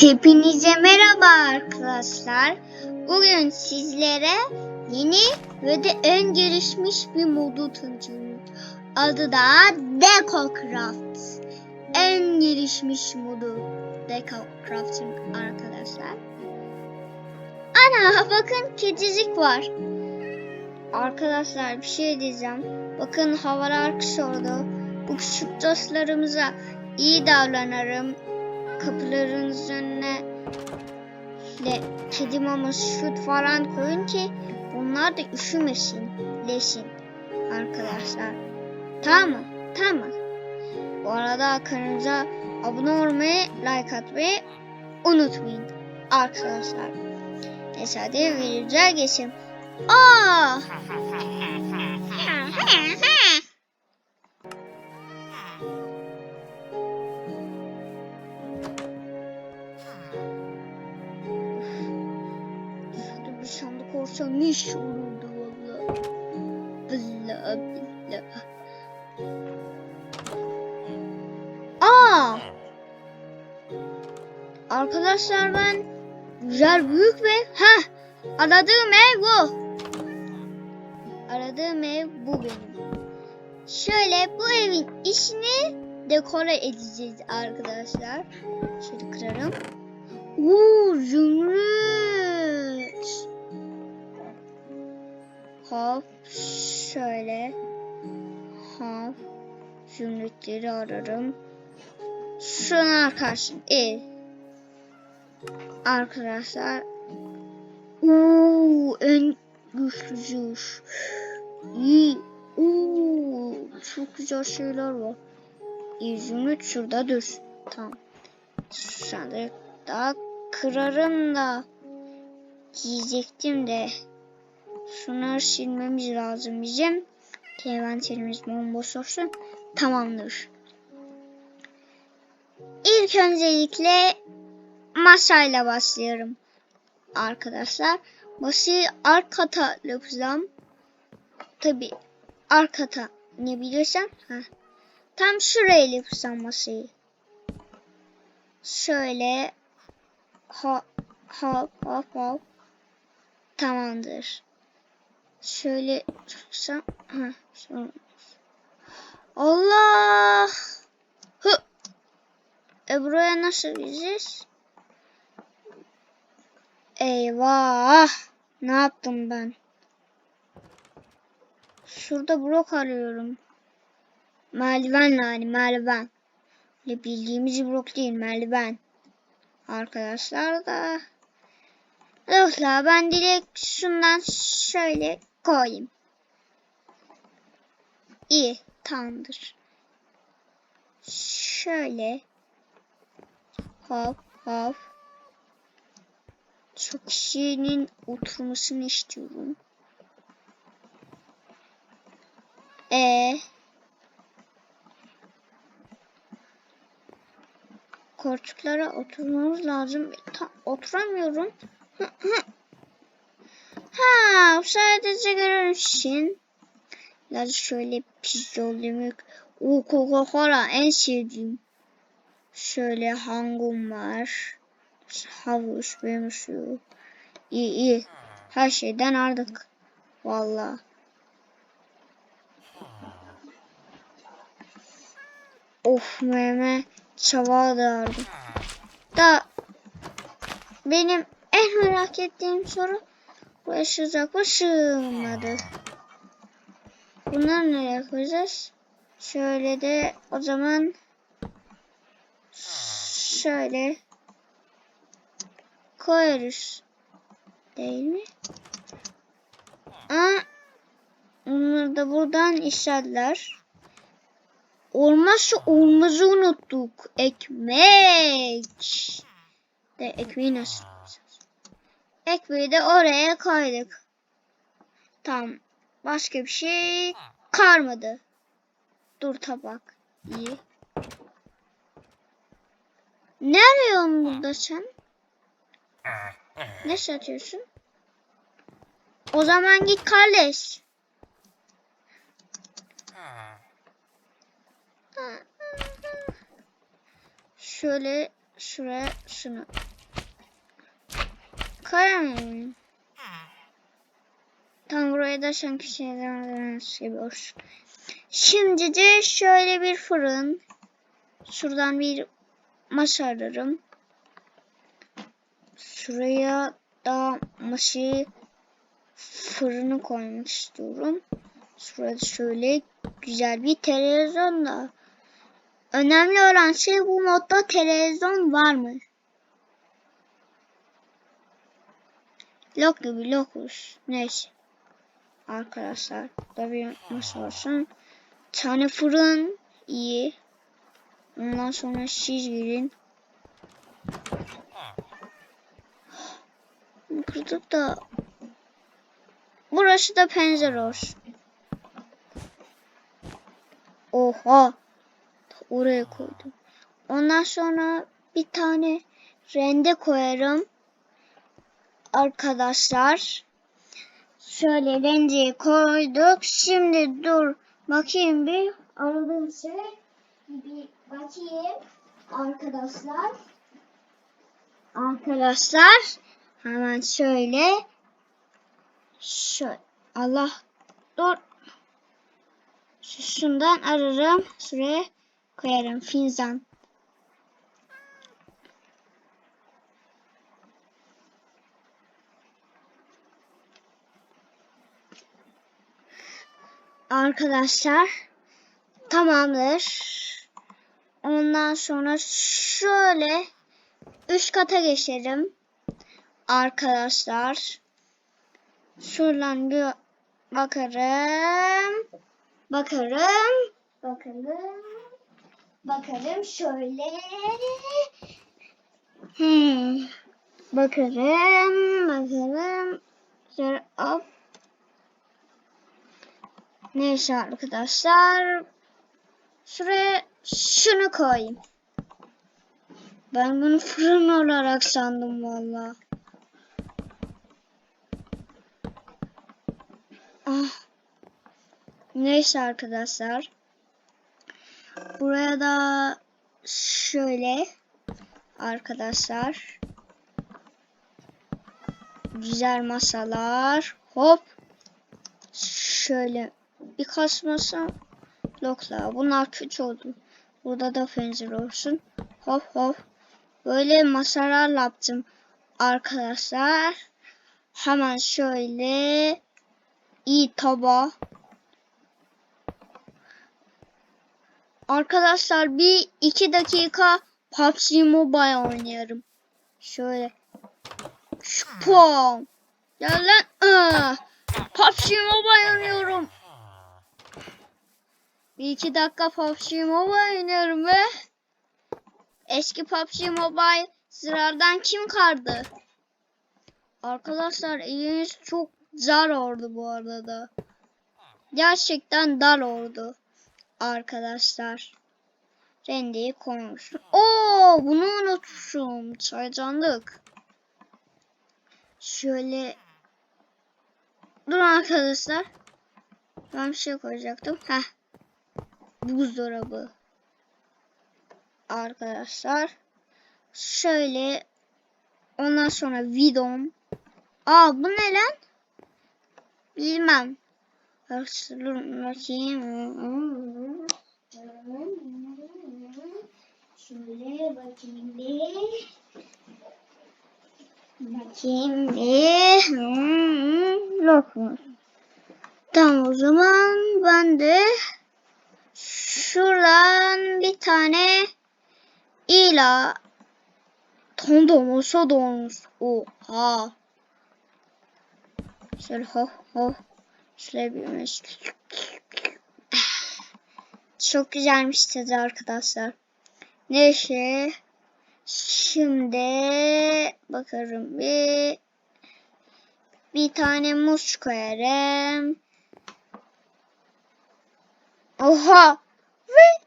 Hepinize merhaba arkadaşlar. Bugün sizlere yeni ve de en gelişmiş bir modu tanıtıyorum. Adı da DecoCraft. En gelişmiş modu DecoCraft'ın arkadaşlar. Ana bakın kedicik var. Arkadaşlar bir şey diyeceğim. Bakın havalar kısordu. Bu küçük dostlarımıza iyi davranırım kapılarınızın önüne le, kedi maması süt falan koyun ki bunlar da üşümesin, lesin arkadaşlar. Tamam mı? Tamam mı? Bu arada kanalımıza abone olmayı, like atmayı unutmayın arkadaşlar. Neyse hadi videoya geçelim. Aa! sandık olsa ne iş olurdu valla. Billah billah. Aa! Arkadaşlar ben güzel büyük ve ha aradığım ev bu. Aradığım ev bu benim. Şöyle bu evin içini dekore edeceğiz arkadaşlar. Şöyle kırarım. Uuu zümrüt. Hop şöyle. Hop zümrütleri ararım. Şunun arkadaşım ev. Arkadaşlar. Uuu en güçlüsü. İyi. Uuu çok güzel şeyler var. İyi zümrüt şurada dur. Tamam. Sandık daha kırarım da diyecektim de şunları silmemiz lazım bizim. Ki envanterimiz bomboş olsun. Tamamdır. İlk öncelikle masayla başlıyorum. Arkadaşlar masayı kata yapacağım. Tabi alt kata ne bilirsem. Heh. Tam şuraya yapacağım masayı. Şöyle hop hop hop hop tamamdır. Şöyle tutsam ha sonra. Allah hı e buraya nasıl gideceğiz? Eyvah ne yaptım ben? Şurada blok arıyorum. Merdiven yani merdiven. Bildiğimiz blok değil merdiven. Arkadaşlar da Yoksa ben direkt şundan şöyle koyayım. İyi tamamdır. Şöyle hop hop çok kişinin oturmasını istiyorum. E koltuklara oturmamız lazım. Ta, oturamıyorum. Ha, sadece için. Biraz şöyle pizzolimik. O Coca-Cola en sevdiğim. Şöyle hangum var. Havuç, benim suyu. İyi iyi. Her şeyden aldık. Vallahi. Of meme çava da aldım. Da benim en merak ettiğim soru bu sıcak mı sığmadı. Bunları nereye koyacağız? Şöyle de o zaman şöyle koyarız. Değil mi? Aa, bunları da buradan işaretler. Olmazsa olmazı unuttuk. Ekmek. De ekmeği nasıl? Ekmeği de oraya koyduk. Tamam. Başka bir şey kalmadı. Dur tabak. İyi. Ne arıyorsun burada sen? Ne satıyorsun? O zaman git kardeş. Şöyle şuraya şunu Koyamıyorum. Tam buraya da sanki şeyler gibi olsun. Şimdi de şöyle bir fırın. Şuradan bir masa alırım. Şuraya da masayı fırını koymak istiyorum. Şurada şöyle güzel bir televizyon da. Önemli olan şey bu modda televizyon var mı? Lok gibi lokus. Neyse. Arkadaşlar da bir masa olsun. Tane fırın iyi. Ondan sonra siz girin. Kırdık da Burası da olsun. Oha. Oraya koydum. Ondan sonra bir tane rende koyarım. Arkadaşlar. Şöyle rendeyi koyduk. Şimdi dur. Bakayım bir. Aradığım şey. Bir bakayım. Arkadaşlar. Arkadaşlar. Hemen şöyle. Şöyle. Allah. Dur. Şu- Şundan ararım. Şuraya koyarım. Finzan. Arkadaşlar. Tamamdır. Ondan sonra şöyle üst kata geçerim. Arkadaşlar. Şuradan bir bakarım. Bakarım. Bakalım. Bakarım şöyle. Hmm. Bakarım. Bakarım. Şöyle hop. Neyse arkadaşlar. Şuraya şunu koyayım. Ben bunu fırın olarak sandım valla. Ah. Neyse arkadaşlar. Buraya da şöyle arkadaşlar. Güzel masalar. Hop. Şöyle birkaç masa lokla. Bunlar küçük oldu. Burada da pencere olsun. Hop hop. Böyle masalar yaptım arkadaşlar. Hemen şöyle iyi taba. Arkadaşlar bir iki dakika PUBG Mobile oynayarım. Şöyle. Şupam. Ya lan. Bir dakika PUBG Mobile oynuyorum ve eski PUBG Mobile sıradan kim kardı? Arkadaşlar eliniz çok zar oldu bu arada. Gerçekten dar oldu. Arkadaşlar. Rendeyi koymuşum. Oo, bunu unutmuşum. Çaycanlık. Şöyle Dur arkadaşlar. Ben bir şey koyacaktım. Heh. Buzdolabı. Arkadaşlar. Şöyle. Ondan sonra vidom. Aa bu ne lan? Bilmem. Bakayım. Şöyle bakayım bir. Bakayım bir. Hmm, Yok? Tamam o zaman ben de şuradan bir tane ila Tondomuz, sodomuz. Oha. Şöyle ho ho. Şöyle bir Çok güzelmiş tadı arkadaşlar. Neyse. Şimdi bakarım bir bir tane muz koyarım. Oha! Ve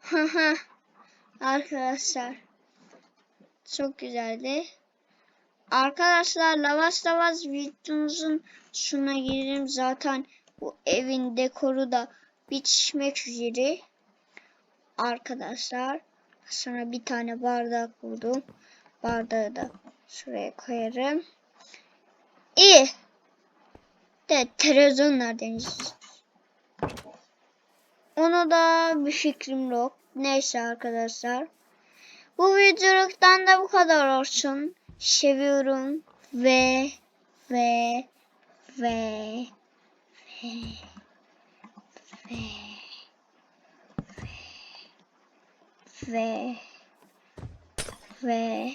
Haha. Arkadaşlar çok güzeldi. Arkadaşlar lavaş lavaş videomuzun şuna girelim. Zaten bu evin dekoru da bitmek üzere. Arkadaşlar Sonra bir tane bardak buldum. Bardağı da şuraya koyarım. İyi. De televizyon nereden Onu da bir fikrim yok. Neyse arkadaşlar. Bu videoluktan da bu kadar olsun. Seviyorum ve ve ve ve ve ve ve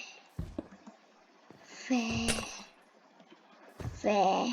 ve ve